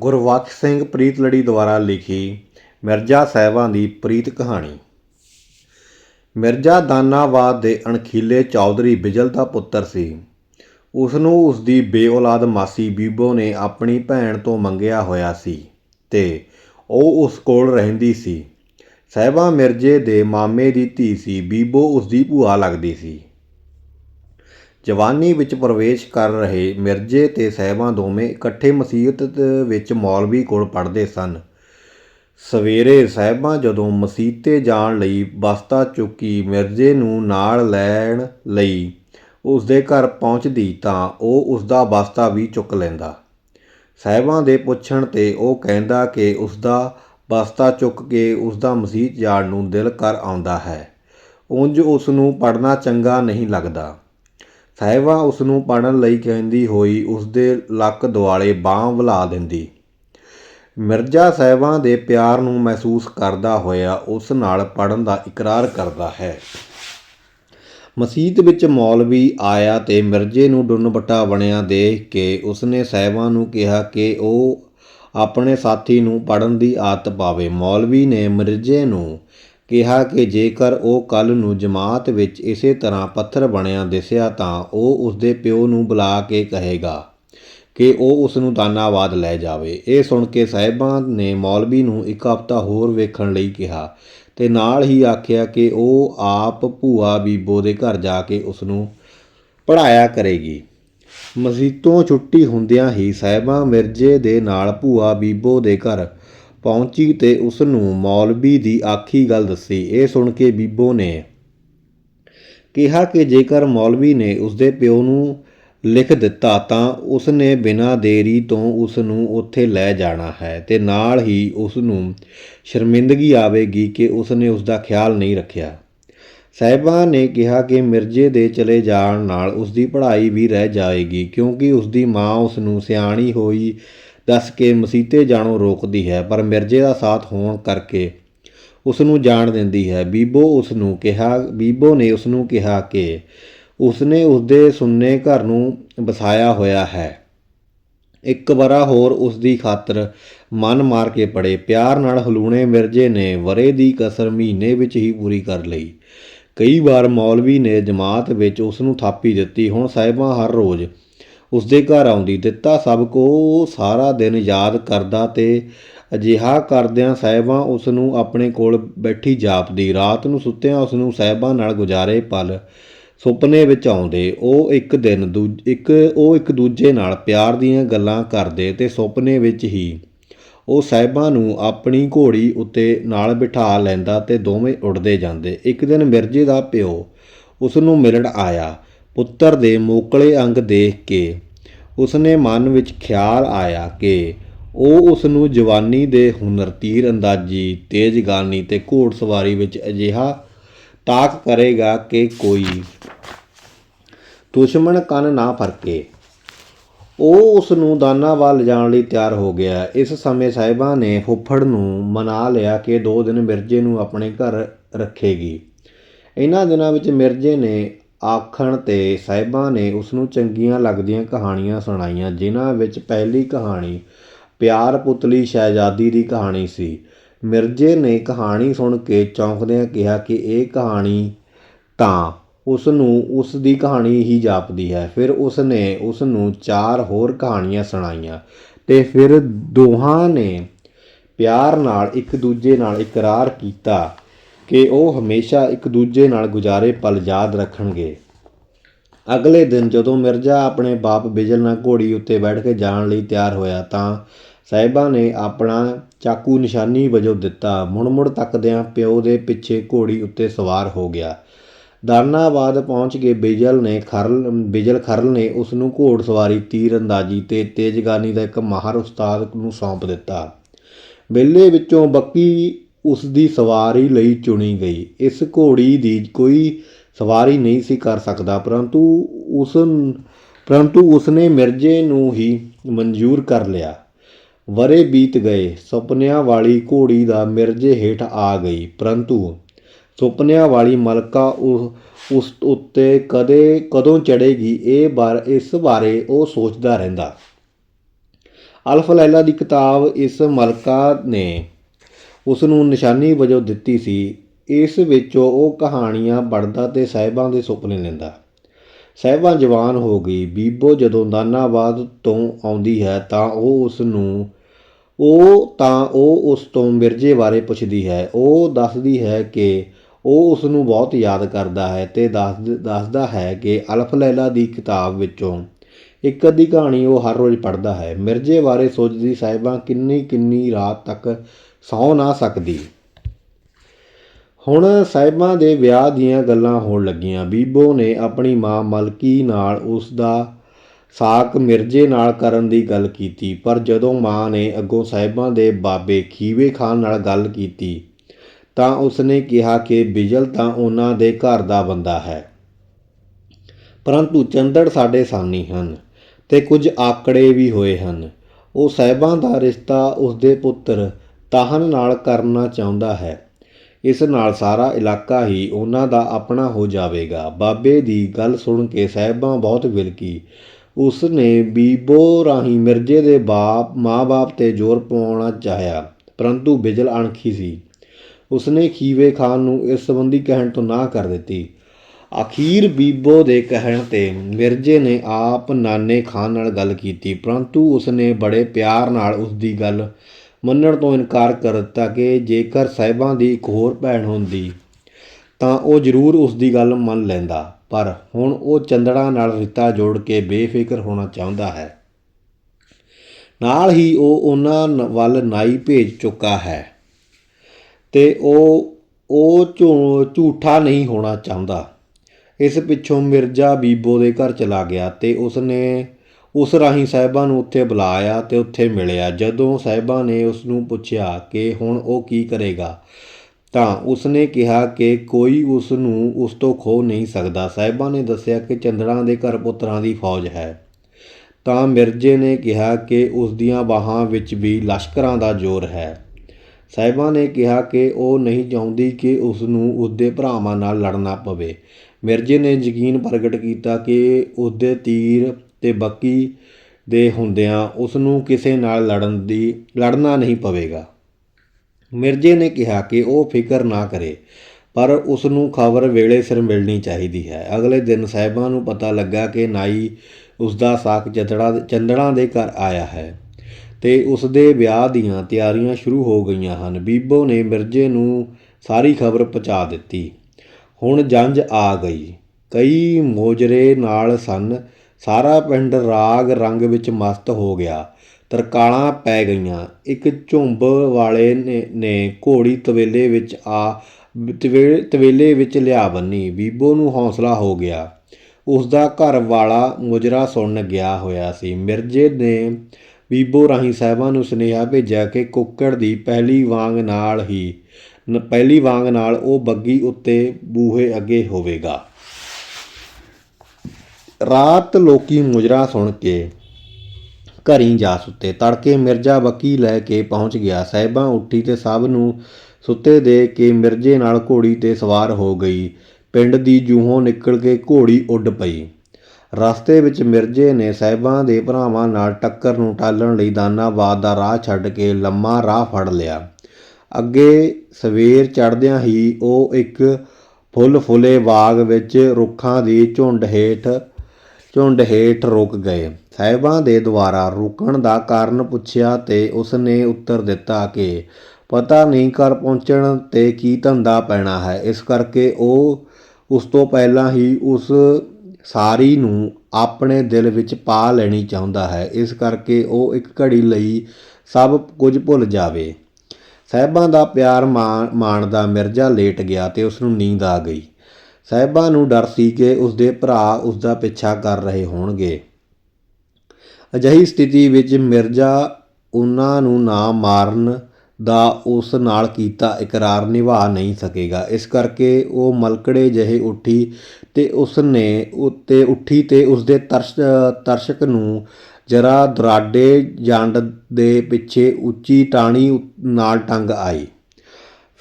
ਗੁਰਬਖਸ਼ ਸਿੰਘ ਪ੍ਰੀਤਲੜੀ ਦੁਆਰਾ ਲਿਖੀ ਮਿਰਜ਼ਾ ਸਾਹਿਬਾਂ ਦੀ ਪ੍ਰੀਤ ਕਹਾਣੀ। ਮਿਰਜ਼ਾ ਦਾਨਾਬਾਦ ਦੇ ਅਣਖੀਲੇ ਚੌਧਰੀ ਬਿਜਲ ਦਾ ਪੁੱਤਰ ਸੀ। ਉਸ ਨੂੰ ਉਸ ਦੀ ਬੇਔਲਾਦ ਮਾਸੀ ਬੀਬੋ ਨੇ ਆਪਣੀ ਭੈਣ ਤੋਂ ਮੰਗਿਆ ਹੋਇਆ ਸੀ ਤੇ ਉਹ ਉਸ ਕੋਲ ਰਹਿੰਦੀ ਸੀ। ਸਾਹਿਬਾਂ ਮਿਰਜ਼ੇ ਦੇ ਮਾਮੇ ਦੀ ਧੀ ਸੀ। ਬੀਬੋ ਉਸ ਦੀ ਭੂਆ ਲੱਗਦੀ ਸੀ। ਜਵਾਨੀ ਵਿੱਚ ਪ੍ਰਵੇਸ਼ ਕਰ ਰਹੇ ਮਿਰਜ਼ੇ ਤੇ ਸਾਹਿਬਾਂ ਦੋਵੇਂ ਇਕੱਠੇ ਮਸੀਤ ਵਿੱਚ ਮੌਲਵੀ ਕੋਲ ਪੜ੍ਹਦੇ ਸਨ। ਸਵੇਰੇ ਸਾਹਿਬਾਂ ਜਦੋਂ ਮਸੀਤੇ ਜਾਣ ਲਈ ਬਸਤਾ ਚੁੱਕੀ ਮਿਰਜ਼ੇ ਨੂੰ ਨਾਲ ਲੈਣ ਲਈ ਉਸ ਦੇ ਘਰ ਪਹੁੰਚਦੀ ਤਾਂ ਉਹ ਉਸ ਦਾ ਬਸਤਾ ਵੀ ਚੁੱਕ ਲੈਂਦਾ। ਸਾਹਿਬਾਂ ਦੇ ਪੁੱਛਣ ਤੇ ਉਹ ਕਹਿੰਦਾ ਕਿ ਉਸ ਦਾ ਬਸਤਾ ਚੁੱਕ ਕੇ ਉਸ ਦਾ ਮਸੀਤ ਜਾਣ ਨੂੰ ਦਿਲ ਕਰ ਆਉਂਦਾ ਹੈ। ਉਂਝ ਉਸ ਨੂੰ ਪੜਨਾ ਚੰਗਾ ਨਹੀਂ ਲੱਗਦਾ। ਸਾਹਿਬਾਂ ਉਸ ਨੂੰ ਪੜਨ ਲਈ ਕਹਿੰਦੀ ਹੋਈ ਉਸ ਦੇ ਲੱਕ ਦੁਆਲੇ ਬਾਂਹ ਵਲਾ ਦਿੰਦੀ। ਮਿਰਜ਼ਾ ਸਾਹਿਬਾਂ ਦੇ ਪਿਆਰ ਨੂੰ ਮਹਿਸੂਸ ਕਰਦਾ ਹੋਇਆ ਉਸ ਨਾਲ ਪੜਨ ਦਾ ਇਕਰਾਰ ਕਰਦਾ ਹੈ। ਮਸੀਤ ਵਿੱਚ ਮੌਲਵੀ ਆਇਆ ਤੇ ਮਿਰਜ਼ੇ ਨੂੰ ਡੁੰਨ ਬੱਟਾ ਬਣਿਆ ਦੇਖ ਕੇ ਉਸਨੇ ਸਾਹਿਬਾਂ ਨੂੰ ਕਿਹਾ ਕਿ ਉਹ ਆਪਣੇ ਸਾਥੀ ਨੂੰ ਪੜਨ ਦੀ ਆਦਤ ਪਾਵੇ। ਮੌਲਵੀ ਨੇ ਮਿਰਜ਼ੇ ਨੂੰ ਕਿਹਾ ਕਿ ਜੇਕਰ ਉਹ ਕੱਲ ਨੂੰ ਜਮਾਤ ਵਿੱਚ ਇਸੇ ਤਰ੍ਹਾਂ ਪੱਥਰ ਬਣਿਆ ਦਿਸਿਆ ਤਾਂ ਉਹ ਉਸਦੇ ਪਿਓ ਨੂੰ ਬੁਲਾ ਕੇ ਕਹੇਗਾ ਕਿ ਉਹ ਉਸ ਨੂੰ ਦਾਨਾਬਾਦ ਲੈ ਜਾਵੇ। ਇਹ ਸੁਣ ਕੇ ਸਾਹਿਬਾਂ ਨੇ ਮੌਲਵੀ ਨੂੰ ਇੱਕ ਹਫ਼ਤਾ ਹੋਰ ਵੇਖਣ ਲਈ ਕਿਹਾ ਤੇ ਨਾਲ ਹੀ ਆਖਿਆ ਕਿ ਉਹ ਆਪ ਭੂਆ ਬੀਬੋ ਦੇ ਘਰ ਜਾ ਕੇ ਉਸ ਨੂੰ ਪੜਾਇਆ ਕਰੇਗੀ। ਮਸੀਤੋਂ ਛੁੱਟੀ ਹੁੰਦਿਆਂ ਹੀ ਸਾਹਿਬਾਂ ਮਿਰਜ਼ੇ ਦੇ ਨਾਲ ਭੂਆ ਬੀਬੋ ਦੇ ਘਰ ਪਹੁੰਚੀ ਤੇ ਉਸ ਨੂੰ ਮੌਲਵੀ ਦੀ ਆਖੀ ਗੱਲ ਦੱਸੀ। ਇਹ ਸੁਣ ਕੇ ਬੀਬੋ ਨੇ ਕਿਹਾ ਕਿ ਜੇਕਰ ਮੌਲਵੀ ਨੇ ਉਸਦੇ ਪਿਓ ਨੂੰ ਲਿਖ ਦਿੱਤਾ ਤਾਂ ਉਸ ਨੇ ਬਿਨਾਂ ਦੇਰੀ ਤੋਂ ਉਸ ਨੂੰ ਉੱਥੇ ਲੈ ਜਾਣਾ ਹੈ ਤੇ ਨਾਲ ਹੀ ਉਸ ਨੂੰ ਸ਼ਰਮਿੰਦਗੀ ਆਵੇਗੀ ਕਿ ਉਸ ਨੇ ਉਸ ਦਾ ਖਿਆਲ ਨਹੀਂ ਰੱਖਿਆ। ਸਾਹਿਬਾਂ ਨੇ ਕਿਹਾ ਕਿ ਮਿਰਜ਼ੇ ਦੇ ਚਲੇ ਜਾਣ ਨਾਲ ਉਸ ਦੀ ਪੜ੍ਹਾਈ ਵੀ ਰਹਿ ਜਾਏਗੀ ਕਿਉਂਕਿ ਉਸ ਦੀ ਮਾਂ ਉਸ ਨੂੰ ਸਿਆਣੀ ਹੋਈ ਦੱਸ ਕੇ ਮਸੀਤੇ ਜਾਣੋਂ ਰੋਕਦੀ ਹੈ, ਪਰ ਮਿਰਜ਼ੇ ਦਾ ਸਾਥ ਹੋਣ ਕਰਕੇ ਉਸ ਨੂੰ ਜਾਣ ਦਿੰਦੀ ਹੈ। ਬੀਬੋ ਉਸ ਨੂੰ ਕਿਹਾ, ਬੀਬੋ ਨੇ ਉਸ ਨੂੰ ਕਿਹਾ ਕਿ ਉਸਨੇ ਉਸਦੇ ਸੁੰਨੇ ਘਰ ਨੂੰ ਵਸਾਇਆ ਹੋਇਆ ਹੈ। ਇੱਕ ਵਾਰਾ ਹੋਰ ਉਸ ਦੀ ਖਾਤਰ ਮਨ ਮਾਰ ਕੇ ਪੜੇ ਪਿਆਰ ਨਾਲ ਹਲੂਣੇ ਮਿਰਜ਼ੇ ਨੇ ਵਰੇ ਦੀ ਕਸਰ ਮਹੀਨੇ ਵਿੱਚ ਹੀ ਪੂਰੀ ਕਰ ਲਈ। ਕਈ ਵਾਰ ਮੌਲਵੀ ਨੇ ਜਮਾਤ ਵਿੱਚ ਉਸ ਨੂੰ ਥਾਪੀ ਦਿੱਤੀ। ਹੁਣ ਸਾਹਿਬਾਂ ਹਰ ਰੋਜ਼ ਉਸਦੇ ਘਰ ਆਉਂਦੀ। ਦਿੱਤਾ ਸਭ ਕੋ, ਸਾਰਾ ਦਿਨ ਯਾਦ ਕਰਦਾ ਤੇ ਅਜਿਹਾ ਕਰਦਿਆਂ ਸਾਹਿਬਾਂ ਉਸ ਨੂੰ ਆਪਣੇ ਕੋਲ ਬੈਠੀ ਜਾਪਦੀ। ਰਾਤ ਨੂੰ ਸੁੱਤਿਆਂ ਉਸ ਨੂੰ ਸਾਹਿਬਾਂ ਨਾਲ ਗੁਜ਼ਾਰੇ ਪਲ ਸੁਪਨੇ ਵਿੱਚ ਆਉਂਦੇ। ਉਹ ਇੱਕ ਦਿਨ ਇੱਕ, ਉਹ ਇੱਕ ਦੂਜੇ ਨਾਲ ਪਿਆਰ ਦੀਆਂ ਗੱਲਾਂ ਕਰਦੇ ਤੇ ਸੁਪਨੇ ਵਿੱਚ ਹੀ ਉਹ ਸਾਹਿਬਾਂ ਨੂੰ ਆਪਣੀ ਘੋੜੀ ਉੱਤੇ ਨਾਲ ਬਿਠਾ ਲੈਂਦਾ ਤੇ ਦੋਵੇਂ ਉੱਡਦੇ ਜਾਂਦੇ। ਇੱਕ ਦਿਨ ਮਿਰਜ਼ੇ ਦਾ ਪਿਓ ਉਸ ਨੂੰ ਮਿਲਣ ਆਇਆ। ਪੁੱਤਰ ਦੇ ਮੋਕਲੇ ਅੰਗ ਦੇਖ ਕੇ ਉਸਨੇ ਮਨ ਵਿੱਚ ਖਿਆਲ ਆਇਆ ਕਿ ਉਹ ਉਸ ਨੂੰ ਜਵਾਨੀ ਦੇ ਹੁਨਰ ਤੀਰ ਅੰਦਾਜ਼ੀ ਤੇਜ਼ਗਾਨੀ ਤੇ ਘੋੜਸਵਾਰੀ ਵਿੱਚ ਅਜਿਹਾ ਤਾਕ ਕਰੇਗਾ ਕਿ ਕੋਈ ਦੁਸ਼ਮਣ ਕੰਨ ਨਾ ਫਰਕੇ। ਉਹ ਉਸ ਨੂੰ ਦਾਨਾਵਾਲ ਲਿਜਾਣ ਲਈ ਤਿਆਰ ਹੋ ਗਿਆ। ਇਸ ਸਮੇਂ ਸਾਹਿਬਾਂ ਨੇ ਫੁੱਫੜ ਨੂੰ ਮਨਾ ਲਿਆ ਕਿ ਦੋ ਦਿਨ ਮਿਰਜ਼ੇ ਨੂੰ ਆਪਣੇ ਘਰ ਰੱਖੇਗੀ। ਇਹਨਾਂ ਦਿਨਾਂ ਵਿੱਚ ਮਿਰਜ਼ੇ ਨੇ ਆਖਣ ਤੇ ਸਾਹਿਬਾਂ ਨੇ ਉਸ ਨੂੰ ਚੰਗੀਆਂ ਲੱਗਦੀਆਂ ਕਹਾਣੀਆਂ ਸੁਣਾਈਆਂ, ਜਿਨ੍ਹਾਂ ਵਿੱਚ ਪਹਿਲੀ ਕਹਾਣੀ ਪਿਆਰ ਪੁਤਲੀ ਸ਼ਹਿਜ਼ਾਦੀ ਦੀ ਕਹਾਣੀ ਸੀ। ਮਿਰਜ਼ੇ ਨੇ ਕਹਾਣੀ ਸੁਣ ਕੇ ਚੌਂਕਦਿਆਂ ਕਿਹਾ ਕਿ ਇਹ ਕਹਾਣੀ ਤਾਂ ਉਸ ਨੂੰ ਉਸ ਦੀ ਕਹਾਣੀ ਹੀ ਜਾਪਦੀ ਹੈ। ਫਿਰ ਉਸ ਨੇ ਉਸ ਨੂੰ ਚਾਰ ਹੋਰ ਕਹਾਣੀਆਂ ਸੁਣਾਈਆਂ ਤੇ ਫਿਰ ਦੋਹਾਂ ਨੇ ਪਿਆਰ ਨਾਲ ਇੱਕ ਦੂਜੇ ਨਾਲ ਇਕਰਾਰ ਕੀਤਾ। ਕਿ ਉਹ ਹਮੇਸ਼ਾ ਇੱਕ ਦੂਜੇ ਨਾਲ ਗੁਜ਼ਾਰੇ ਪਲ ਯਾਦ ਰੱਖਣਗੇ। ਅਗਲੇ ਦਿਨ ਜਦੋਂ ਮਿਰਜ਼ਾ ਆਪਣੇ ਬਾਪ ਬਿਜਲ ਨਾਲ ਘੋੜੀ ਉੱਤੇ ਬੈਠ ਕੇ ਜਾਣ ਲਈ ਤਿਆਰ ਹੋਇਆ ਤਾਂ ਸਾਹਿਬਾਂ ਨੇ ਆਪਣਾ ਚਾਕੂ ਨਿਸ਼ਾਨੀ ਵਜੋਂ ਦਿੱਤਾ। ਮੁੜ-ਮੁੜ ਤੱਕਦਿਆਂ ਪਿਓ ਦੇ ਪਿੱਛੇ ਘੋੜੀ ਉੱਤੇ ਸਵਾਰ ਹੋ ਗਿਆ। ਦਾਨਾਬਾਦ ਪਹੁੰਚ ਕੇ ਬਿਜਲ ਨੇ ਖਰਲ, ਬਿਜਲ ਖਰਲ ਨੇ ਉਸ ਨੂੰ ਘੋੜਸਵਾਰੀ ਤੀਰ ਅੰਦਾਜ਼ੀ ਤੇ ਤੇਜ਼ਗਾਨੀ ਦਾ ਇੱਕ ਮਾਹਰ ਉਸਤਾਦ ਨੂੰ ਸੌਂਪ ਦਿੱਤਾ। ਬੇਲੇ ਵਿੱਚੋਂ ਬੱਕੀ ਉਸ ਦੀ ਸਵਾਰੀ ਲਈ ਚੁਣੀ ਗਈ। ਇਸ ਘੋੜੀ ਦੀ ਕੋਈ ਸਵਾਰੀ ਨਹੀਂ ਸੀ ਕਰ ਸਕਦਾ, ਪਰੰਤੂ ਉਸ ਪਰੰਤੂ ਉਸਨੇ ਮਿਰਜ਼ੇ ਨੂੰ ਹੀ ਮਨਜ਼ੂਰ ਕਰ ਲਿਆ। ਵਰੇ ਬੀਤ ਗਏ। ਸੁਪਨਿਆਂ ਵਾਲੀ ਘੋੜੀ ਦਾ ਮਿਰਜ਼ੇ ਹੇਠ ਆ ਗਈ। ਪਰੰਤੂ ਸੁਪਨਿਆਂ ਵਾਲੀ ਮਲਕਾ ਉਸ ਉਸ ਉੱਤੇ ਕਦੇ, ਕਦੋਂ ਚੜੇਗੀ ਇਹ ਬਾਰ, ਇਸ ਬਾਰੇ ਉਹ ਸੋਚਦਾ ਰਹਿੰਦਾ। ਅਲਫ ਲੈਲਾ ਦੀ ਕਿਤਾਬ ਇਸ ਮਲਕਾ ਨੇ ਉਸ ਨੂੰ ਨਿਸ਼ਾਨੀ ਵਜੋਂ ਦਿੱਤੀ ਸੀ। ਇਸ ਵਿੱਚੋਂ ਉਹ ਕਹਾਣੀਆਂ ਪੜ੍ਹਦਾ ਅਤੇ ਸਾਹਿਬਾਂ ਦੇ ਸੁਪਨੇ ਲੈਂਦਾ। ਸਾਹਿਬਾਂ ਜਵਾਨ ਹੋ ਗਈ। ਬੀਬੋ ਜਦੋਂ ਦਾਨਾਬਾਦ ਤੋਂ ਆਉਂਦੀ ਹੈ ਤਾਂ ਉਹ ਉਸ ਨੂੰ ਉਹ ਤਾਂ ਉਹ ਉਸ ਤੋਂ ਮਿਰਜ਼ੇ ਬਾਰੇ ਪੁੱਛਦੀ ਹੈ। ਉਹ ਦੱਸਦੀ ਹੈ ਕਿ ਉਹ ਉਸ ਨੂੰ ਬਹੁਤ ਯਾਦ ਕਰਦਾ ਹੈ ਤੇ ਦੱਸ ਦੱਸਦਾ ਹੈ ਕਿ ਅਲਫ ਲੈਲਾ ਦੀ ਕਿਤਾਬ ਵਿੱਚੋਂ ਇੱਕ ਅੱਧੀ ਕਹਾਣੀ ਉਹ ਹਰ ਰੋਜ਼ ਪੜ੍ਹਦਾ ਹੈ। ਮਿਰਜ਼ੇ ਬਾਰੇ ਸੋਚਦੀ ਸਾਹਿਬਾਂ ਕਿੰਨੀ ਕਿੰਨੀ ਰਾਤ ਤੱਕ ਸੌਂ ਨਾ ਸਕਦੀ। ਹੁਣ ਸਾਹਿਬਾਂ ਦੇ ਵਿਆਹ ਦੀਆਂ ਗੱਲਾਂ ਹੋਣ ਲੱਗੀਆਂ। ਬੀਬੋ ਨੇ ਆਪਣੀ ਮਾਂ ਮਲਕੀ ਨਾਲ ਉਸ ਦਾ ਸਾਕ ਮਿਰਜ਼ੇ ਨਾਲ ਕਰਨ ਦੀ ਗੱਲ ਕੀਤੀ, ਪਰ ਜਦੋਂ ਮਾਂ ਨੇ ਅੱਗੋਂ ਸਾਹਿਬਾਂ ਦੇ ਬਾਬੇ ਖੀਵੇ ਖਾਨ ਨਾਲ ਗੱਲ ਕੀਤੀ, ਤਾਂ ਉਸਨੇ ਕਿਹਾ ਕਿ ਬਿਜਲ ਤਾਂ ਉਹਨਾਂ ਦੇ ਘਰ ਦਾ ਬੰਦਾ ਹੈ। ਪਰੰਤੂ ਚੰਦੜ ਸਾਡੇ ਸਾਨੀ ਹਨ ਤੇ ਕੁਝ ਆਕੜੇ ਵੀ ਹੋਏ ਹਨ। ਉਹ ਸਾਹਿਬਾਂ ਦਾ ਰਿਸ਼ਤਾ ਉਸਦੇ ਪੁੱਤਰ ਤਾਹਨ ਨਾਲ ਕਰਨਾ ਚਾਹੁੰਦਾ ਹੈ। ਇਸ ਨਾਲ ਸਾਰਾ ਇਲਾਕਾ ਹੀ ਉਹਨਾਂ ਦਾ ਆਪਣਾ ਹੋ ਜਾਵੇਗਾ। ਬਾਬੇ ਦੀ ਗੱਲ ਸੁਣ ਕੇ ਸਾਹਿਬਾਂ ਬਹੁਤ ਵਿਲਕੀ ਉਸ ਨੇ ਬੀਬੋ ਰਾਹੀਂ ਮਿਰਜ਼ੇ ਦੇ ਬਾਪ, ਮਾਂ-ਬਾਪ ਤੇ ਜ਼ੋਰ ਪਾਉਣਾ ਚਾਹਿਆ, ਪਰੰਤੂ ਬਿਜਲ ਅਣਖੀ ਸੀ। ਉਸਨੇ ਖੀਵੇ ਖਾਨ ਨੂੰ ਇਸ ਸੰਬੰਧੀ ਕਹਿਣ ਤੋਂ ਨਾ ਕਰ ਦਿੱਤੀ। ਅਖੀਰ ਬੀਬੋ ਦੇ ਕਹਿਣ ਤੇ ਮਿਰਜ਼ੇ ਨੇ ਆਪ ਨਾਨੇ ਖਾਨ ਨਾਲ ਗੱਲ ਕੀਤੀ, ਪਰੰਤੂ ਉਸਨੇ ਬੜੇ ਪਿਆਰ ਨਾਲ ਉਸ ਦੀ ਗੱਲ ਮੰਨਣ ਤੋਂ ਇਨਕਾਰ ਕਰ ਦਿੱਤਾ ਕਿ ਜੇਕਰ ਸਾਹਿਬਾਂ ਦੀ ਇੱਕ ਹੋਰ ਭੈਣ ਹੁੰਦੀ, ਤਾਂ ਉਹ ਜ਼ਰੂਰ ਉਸ ਦੀ ਗੱਲ ਮੰਨ ਲੈਂਦਾ। ਪਰ ਹੁਣ ਉਹ ਚੰਦੜਾ ਨਾਲ ਰਿਤਾ ਜੋੜ ਕੇ ਬੇਫਿਕਰ ਹੋਣਾ ਚਾਹੁੰਦਾ ਹੈ। ਨਾਲ ਹੀ ਉਹ ਉਹਨਾਂ ਨ- ਵੱਲ ਨਾਈ ਭੇਜ ਚੁੱਕਾ ਹੈ ਤੇ ਉਹ ਉਹ ਝੂ- ਝੂਠਾ ਨਹੀਂ ਹੋਣਾ ਚਾਹੁੰਦਾ। ਇਸ ਪਿੱਛੋਂ ਮਿਰਜ਼ਾ ਬੀਬੋ ਦੇ ਘਰ ਚਲਾ ਗਿਆ ਤੇ ਉਸਨੇ ਉਸ ਰਾਹੀਂ ਸਾਹਿਬਾਂ ਨੂੰ ਉੱਥੇ ਬੁਲਾਇਆ ਤੇ ਉੱਥੇ ਮਿਲਿਆ। ਜਦੋਂ ਸਾਹਿਬਾਂ ਨੇ ਉਸ ਨੂੰ ਪੁੱਛਿਆ ਕਿ ਹੁਣ ਉਹ ਕੀ ਕਰੇਗਾ, ਤਾਂ ਉਸਨੇ ਕਿਹਾ ਕਿ ਕੋਈ ਉਸ ਨੂੰ ਉਸ ਤੋਂ ਖੋ ਨਹੀਂ ਸਕਦਾ। ਸਾਹਿਬਾਂ ਨੇ ਦੱਸਿਆ ਕਿ ਚੰਦੜਾਂ ਦੇ ਘਰ ਪੁੱਤਰਾਂ ਦੀ ਫੌਜ ਹੈ। ਤਾਂ ਮਿਰਜ਼ੇ ਨੇ ਕਿਹਾ ਕਿ ਉਸ ਦੀਆਂ ਬਾਹਾਂ ਵਿੱਚ ਵੀ ਲਸ਼ਕਰਾਂ ਦਾ ਜ਼ੋਰ ਹੈ। ਸਾਹਿਬਾਂ ਨੇ ਕਿਹਾ ਕਿ ਉਹ ਨਹੀਂ ਚਾਹੁੰਦੀ ਕਿ ਉਸ ਨੂੰ ਉਸਦੇ ਭਰਾਵਾਂ ਨਾਲ ਲੜਨਾ ਪਵੇ। ਮਿਰਜ਼ੇ ਨੇ ਯਕੀਨ ਪ੍ਰਗਟ ਕੀਤਾ ਕਿ ਉਸਦੇ ਤੀਰ ਤੇ ਬੱਕੀ ਦੇ ਹੁੰਦਿਆਂ ਉਸ ਨੂੰ ਕਿਸੇ ਨਾਲ ਲੜਨ ਦੀ, ਲੜਨਾ ਨਹੀਂ ਪਵੇਗਾ। ਮਿਰਜ਼ੇ ਨੇ ਕਿਹਾ ਕਿ ਉਹ ਫਿਕਰ ਨਾ ਕਰੇ, ਪਰ ਉਸ ਨੂੰ ਖਬਰ ਵੇਲੇ ਸਿਰ ਮਿਲਣੀ ਚਾਹੀਦੀ ਹੈ। ਅਗਲੇ ਦਿਨ ਸਾਹਿਬਾਂ ਨੂੰ ਪਤਾ ਲੱਗਾ ਕਿ ਨਾਈ ਉਸ ਦਾ ਸਾਕ ਚੰਦੜਾ, ਚੰਦੜਾਂ ਦੇ ਘਰ ਆਇਆ ਹੈ ਤੇ ਉਸ ਦੇ ਵਿਆਹ ਦੀਆਂ ਤਿਆਰੀਆਂ ਸ਼ੁਰੂ ਹੋ ਗਈਆਂ ਹਨ। ਬੀਬੋ ਨੇ ਮਿਰਜ਼ੇ ਨੂੰ ਸਾਰੀ ਖਬਰ ਪਹੁੰਚਾ ਦਿੱਤੀ। ਹੁਣ ਜੰਝ ਆ ਗਈ। ਕਈ ਮੋਜਰੇ ਨਾਲ ਸਨ ਸਾਰਾ ਪਿੰਡ ਰਾਗ ਰੰਗ ਵਿੱਚ ਮਸਤ ਹੋ ਗਿਆ। ਤਰਕਾਲਾਂ ਪੈ ਗਈਆਂ। ਇੱਕ ਝੁੰਬ ਵਾਲੇ ਨੇ ਨੇ ਘੋੜੀ ਤਵੇਲੇ ਵਿੱਚ ਆ, ਤਵੇ- ਤਵੇਲੇ ਵਿੱਚ ਲਿਆ ਬੰਨੀ। ਬੀਬੋ ਨੂੰ ਹੌਸਲਾ ਹੋ ਗਿਆ। ਉਸ ਦਾ ਘਰ ਵਾਲਾ ਮੁਜਰਾ ਸੁਣਨ ਗਿਆ ਹੋਇਆ ਸੀ। ਮਿਰਜ਼ੇ ਨੇ ਬੀਬੋ ਰਾਹੀਂ ਸਾਹਿਬਾਂ ਨੂੰ ਸੁਨੇਹਾ ਭੇਜਿਆ ਕਿ ਕੁੱਕੜ ਦੀ ਪਹਿਲੀ ਵਾਂਗ ਨਾਲ ਹੀ ਪਹਿਲੀ ਵਾਂਗ ਨਾਲ ਉਹ ਬੱਗੀ ਉੱਤੇ ਬੂਹੇ ਅੱਗੇ ਹੋਵੇਗਾ। ਰਾਤ ਲੋਕੀ ਮੁਜਰਾ ਸੁਣ ਕੇ ਘਰੀ ਜਾ ਸੁੱਤੇ ਤੜਕੇ ਮਿਰਜ਼ਾ ਬੱਕੀ ਲੈ ਕੇ ਪਹੁੰਚ ਗਿਆ। ਸਾਹਿਬਾਂ ਉੱਠੀ ਤੇ ਸਭ ਨੂੰ ਸੁੱਤੇ ਦੇ ਕੇ ਮਿਰਜ਼ੇ ਨਾਲ ਘੋੜੀ ਤੇ ਸਵਾਰ ਹੋ ਗਈ। ਪਿੰਡ ਦੀ ਜੂਹੋਂ ਨਿਕਲ ਕੇ ਘੋੜੀ ਉੱਡ ਪਈ। ਰਸਤੇ ਵਿੱਚ ਮਿਰਜ਼ੇ ਨੇ ਸਾਹਿਬਾਂ ਦੇ ਭਰਾਵਾਂ ਨਾਲ ਟੱਕਰ ਨੂੰ ਟਾਲਣ ਲਈ ਦਾਨਾਬਾਦ ਦਾ ਰਾਹ ਛੱਡ ਕੇ ਲੰਮਾ ਰਾਹ ਫੜ ਲਿਆ। ਅੱਗੇ ਸਵੇਰ ਚੜ੍ਹਦਿਆਂ ਹੀ ਉਹ ਇੱਕ ਫੁੱਲ ਫੁੱਲੇ ਬਾਗ ਵਿੱਚ ਰੁੱਖਾਂ ਦੀ ਝੁੰਡ ਹੇਠ ਝੁੰਡ ਹੇਠ ਰੁਕ ਗਏ। ਸਾਹਿਬਾਂ ਦੇ ਦੁਆਰਾ ਰੁਕਣ ਦਾ ਕਾਰਨ ਪੁੱਛਿਆ ਤੇ ਉਸਨੇ ਉੱਤਰ ਦਿੱਤਾ ਕਿ ਪਤਾ ਨਹੀਂ ਕਰ ਪਹੁੰਚਣ ਤੇ ਕੀ ਧੰਦਾ ਪੈਣਾ ਹੈ। ਇਸ ਕਰਕੇ ਉਹ ਉਸ ਤੋਂ ਪਹਿਲਾਂ ਹੀ ਉਸ ਸਾਰੀ ਨੂੰ ਆਪਣੇ ਦਿਲ ਵਿੱਚ ਪਾ ਲੈਣੀ ਚਾਹੁੰਦਾ ਹੈ। ਇਸ ਕਰਕੇ ਉਹ ਇੱਕ ਘੜੀ ਲਈ ਸਭ ਕੁਝ ਭੁੱਲ ਜਾਵੇ। ਸਾਹਿਬਾਂ ਦਾ ਪਿਆਰ ਮਾਣ ਮਾਣਦਾ ਮਿਰਜ਼ਾ ਲੇਟ ਗਿਆ ਤੇ ਉਸ ਨੂੰ ਨੀਂਦ ਆ ਗਈ। ਸਾਹਿਬਾਂ ਨੂੰ ਡਰ ਸੀ ਕਿ ਉਸ ਦੇ ਭਰਾ ਉਸ ਦਾ ਪਿੱਛਾ ਕਰ ਰਹੇ ਹੋਣਗੇ। ਅਜਿਹੀ ਸਥਿਤੀ ਵਿੱਚ ਮਿਰਜ਼ਾ ਉਹਨਾਂ ਨੂੰ ਨਾ ਮਾਰਨ ਦਾ ਉਸ ਨਾਲ ਕੀਤਾ ਇਕਰਾਰ ਨਿਭਾ ਨਹੀਂ ਸਕੇਗਾ। ਇਸ ਕਰਕੇ ਉਹ ਮਲਕੜੇ ਜਿਹੇ ਉੱਠੀ ਤੇ ਉਸ ਨੇ ਉੱਤੇ ਉੱਠੀ ਤੇ ਉਸ ਦੇ ਤਰਸ਼, ਤਰਸ਼ਕ ਨੂੰ ਜਰਾ ਦਰਾਡੇ ਜੰਡ ਦੇ ਪਿੱਛੇ ਉੱਚੀ ਟਾਣੀ ਨਾਲ ਟੰਗ ਆਈ।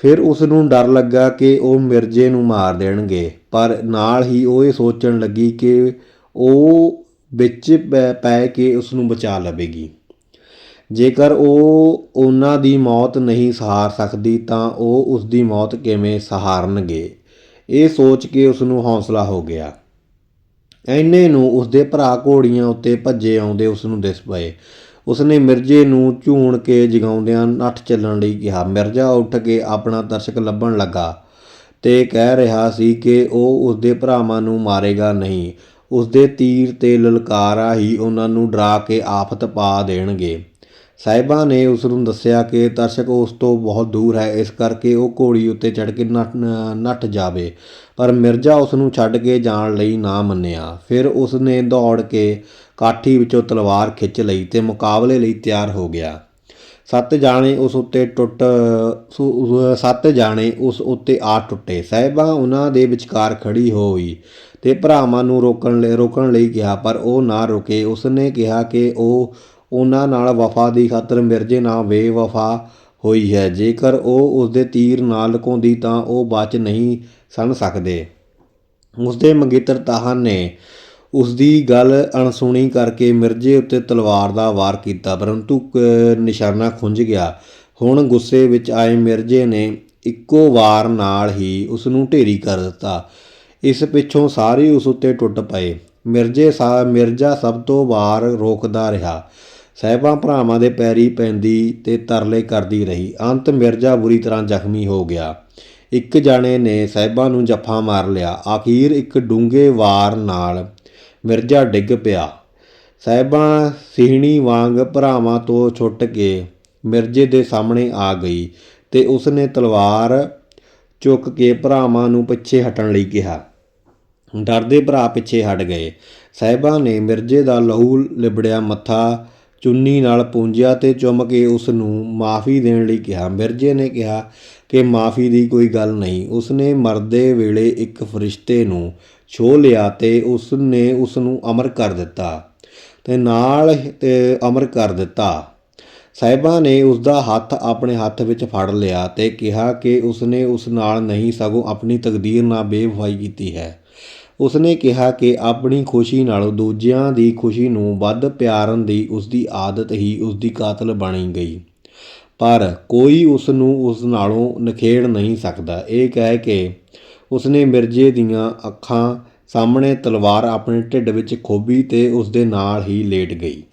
ਫਿਰ ਉਸ ਨੂੰ ਡਰ ਲੱਗਾ ਕਿ ਉਹ ਮਿਰਜ਼ੇ ਨੂੰ ਮਾਰ ਦੇਣਗੇ। ਪਰ ਨਾਲ ਹੀ ਉਹ ਇਹ ਸੋਚਣ ਲੱਗੀ ਕਿ ਉਹ ਵਿੱਚ ਪੈ- ਪੈ ਕੇ ਉਸ ਨੂੰ ਬਚਾ ਲਵੇਗੀ। ਜੇਕਰ ਉਹ ਉਹਨਾਂ ਦੀ ਮੌਤ ਨਹੀਂ ਸਹਾਰ ਸਕਦੀ, ਤਾਂ ਉਹ ਉਸ ਦੀ ਮੌਤ ਕਿਵੇਂ ਸਹਾਰਨਗੇ? ਇਹ ਸੋਚ ਕੇ ਉਸ ਨੂੰ ਹੌਸਲਾ ਹੋ ਗਿਆ। ਐਨੇ ਨੂੰ ਉਸਦੇ ਭਰਾ ਘੋੜੀਆਂ ਉੱਤੇ ਭੱਜੇ ਆਉਂਦੇ ਉਸ ਨੂੰ ਦਿਸ ਪਏ। ਉਸਨੇ ਮਿਰਜ਼ੇ ਨੂੰ ਝੂਣ ਕੇ ਜਗਾਉਂਦਿਆਂ ਨੱਠ ਚੱਲਣ ਲਈ ਕਿਹਾ। ਮਿਰਜ਼ਾ ਉੱਠ ਕੇ ਆਪਣਾ ਦਰਸ਼ਕ ਲੱਭਣ ਲੱਗਾ ਤੇ ਕਹਿ ਰਿਹਾ ਸੀ ਕਿ ਉਹ ਉਸਦੇ ਭਰਾਵਾਂ ਨੂੰ ਮਾਰੇਗਾ ਨਹੀਂ। ਉਸਦੇ ਤੀਰ ਤੇ ਲਲਕਾਰਾ ਹੀ ਉਹਨਾਂ ਨੂੰ ਡਰਾ ਕੇ ਆਫਤ ਪਾ ਦੇਣਗੇ। ਸਾਹਿਬਾਂ ਨੇ ਉਸ ਨੂੰ ਦੱਸਿਆ ਕਿ ਦਰਸ਼ਕ ਉਸ ਤੋਂ ਬਹੁਤ ਦੂਰ ਹੈ, ਇਸ ਕਰਕੇ ਉਹ ਘੋੜੀ ਉੱਤੇ ਚੜ੍ਹ ਕੇ ਨੱਠ ਨੱਠ ਜਾਵੇ। ਪਰ ਮਿਰਜ਼ਾ ਉਸ ਨੂੰ ਛੱਡ ਕੇ ਜਾਣ ਲਈ ਨਾ ਮੰਨਿਆ। ਫਿਰ ਉਸ ਨੇ ਦੌੜ ਕੇ ਕਾਠੀ ਵਿੱਚੋਂ ਤਲਵਾਰ ਖਿੱਚ ਲਈ ਤੇ ਮੁਕਾਬਲੇ ਲਈ ਤਿਆਰ ਹੋ ਗਿਆ। ਸੱਤ ਜਾਣੇ ਉਸ ਉੱਤੇ ਟੁੱਟ ਸੱਤ ਜਾਣੇ ਉਸ ਉੱਤੇ ਆ ਟੁੱਟੇ। ਸਾਹਿਬਾਂ ਉਹਨਾਂ ਦੇ ਵਿਚਕਾਰ ਖੜੀ ਹੋਈ ਤੇ ਭਰਾਵਾਂ ਨੂੰ ਰੋਕਣ ਲਈ ਰੋਕਣ ਲਈ ਕਿਹਾ, ਪਰ ਉਹ ਨਾ ਰੁਕੇ। ਉਸਨੇ ਕਿਹਾ ਕਿ ਉਹ ਉਹਨਾਂ ਨਾਲ ਵਫਾ ਦੀ ਖਾਤਰ ਮਿਰਜ਼ੇ ਨਾਲ ਬੇਵਫਾ ਹੋਈ ਹੈ। ਜੇਕਰ ਉਹ ਉਸਦੇ ਤੀਰ ਨਾਲ ਲੁਕਾਉਂਦੀ ਤਾਂ ਉਹ ਬਚ ਨਹੀਂ ਸਨ ਸਕਦੇ। ਉਸਦੇ ਮੰਗੇਤਰ ਤਾਹਨ ਨੇ ਉਸ ਦੀ ਗੱਲ ਅਣਸੁਣੀ ਕਰਕੇ ਮਿਰਜ਼ੇ ਉੱਤੇ ਤਲਵਾਰ ਦਾ ਵਾਰ ਕੀਤਾ, ਪਰੰਤੂ ਕ- ਨਿਸ਼ਾਨਾ ਖੁੰਝ ਗਿਆ। ਹੁਣ ਗੁੱਸੇ ਵਿੱਚ ਆਏ ਮਿਰਜ਼ੇ ਨੇ ਇੱਕੋ ਵਾਰ ਨਾਲ ਹੀ ਉਸ ਨੂੰ ਢੇਰੀ ਕਰ ਦਿੱਤਾ। ਇਸ ਪਿੱਛੋਂ ਸਾਰੇ ਉਸ ਉੱਤੇ ਟੁੱਟ ਪਏ। ਮਿਰਜ਼ੇ ਸਾ, ਮਿਰਜ਼ਾ ਸਭ ਤੋਂ ਵਾਰ ਰੋਕਦਾ ਰਿਹਾ। ਸਾਹਿਬਾਂ ਭਰਾਵਾਂ ਦੇ ਪੈਰੀ ਪੈਂਦੀ ਤੇ ਤਰਲੇ ਕਰਦੀ ਰਹੀ। ਅੰਤ ਮਿਰਜ਼ਾ ਬੁਰੀ ਤਰ੍ਹਾਂ ਜ਼ਖਮੀ ਹੋ ਗਿਆ। ਇੱਕ ਜਾਣੇ ਨੇ ਸਾਹਿਬਾਂ ਨੂੰ ਜੱਫਾ ਮਾਰ ਲਿਆ। ਆਖੀਰ ਇੱਕ ਡੂੰਘੇ ਵਾਰ ਨਾਲ ਮਿਰਜ਼ਾ ਡਿੱਗ ਪਿਆ। ਸਾਹਿਬਾਂ ਸਿਹਣੀ ਵਾਂਗ ਭਰਾਵਾਂ ਤੋਂ ਛੁੱਟ ਕੇ ਮਿਰਜ਼ੇ ਦੇ ਸਾਹਮਣੇ ਆ ਗਈ ਤੇ ਉਸਨੇ ਤਲਵਾਰ ਚੁੱਕ ਕੇ ਭਰਾਵਾਂ ਨੂੰ ਪਿੱਛੇ ਹਟਣ ਲਈ ਕਿਹਾ। ਡਰਦੇ ਭਰਾ ਪਿੱਛੇ ਹਟ ਗਏ। ਸਾਹਿਬਾਂ ਨੇ ਮਿਰਜ਼ੇ ਦਾ ਲਹੂ ਲਿਬੜਿਆ ਮੱਥਾ ਚੁੰਨੀ ਨਾਲ ਪੂੰਝਿਆ ਤੇ ਚੁੰਮ ਕੇ ਉਸ ਨੂੰ ਮਾਫੀ ਦੇਣ ਲਈ ਕਿਹਾ। ਮਿਰਜ਼ੇ ਨੇ ਕਿਹਾ ਕਿ ਮਾਫੀ ਦੀ ਕੋਈ ਗੱਲ ਨਹੀਂ। ਉਸਨੇ ਮਰਦੇ ਵੇਲੇ ਇੱਕ ਫਰਿਸ਼ਤੇ ਨੂੰ ਛੋਹ ਲਿਆ ਤੇ ਉਸ ਨੇ ਉਸ ਨੂੰ ਅਮਰ ਕਰ ਦਿੱਤਾ ਤੇ ਨਾਲ ਤੇ ਅਮਰ ਕਰ ਦਿੱਤਾ। ਸਾਹਿਬਾਂ ਨੇ ਉਸ ਦਾ ਹੱਥ ਆਪਣੇ ਹੱਥ ਵਿੱਚ ਫੜ ਲਿਆ ਤੇ ਕਿਹਾ ਕਿ ਉਸਨੇ ਉਸ ਨਾਲ ਨਹੀਂ ਸਗੋਂ ਆਪਣੀ ਤਕਦੀਰ ਨਾਲ ਬੇਵਫਾਈ ਕੀਤੀ ਹੈ। ਉਸਨੇ ਕਿਹਾ ਕਿ ਆਪਣੀ ਖੁਸ਼ੀ ਨਾਲੋਂ ਦੂਜਿਆਂ ਦੀ ਖੁਸ਼ੀ ਨੂੰ ਵੱਧ ਪਿਆਰਨ ਦੀ ਉਸ ਦੀ ਆਦਤ ਹੀ ਉਸ ਦੀ ਕਾਤਲ ਬਣੀ ਗਈ। ਪਰ ਕੋਈ ਉਸ ਨੂੰ ਉਸ ਨਾਲੋਂ ਨਖੇੜ ਨਹੀਂ ਸਕਦਾ। ਇਹ ਕਹਿ ਕੇ ਉਸਨੇ ਮਿਰਜ਼ੇ ਦੀਆਂ ਅੱਖਾਂ ਸਾਹਮਣੇ ਤਲਵਾਰ ਆਪਣੇ ਢਿੱਡ ਵਿੱਚ ਖੋਬੀ ਅਤੇ ਉਸ ਦੇ ਨਾਲ ਹੀ ਲੇਟ ਗਈ।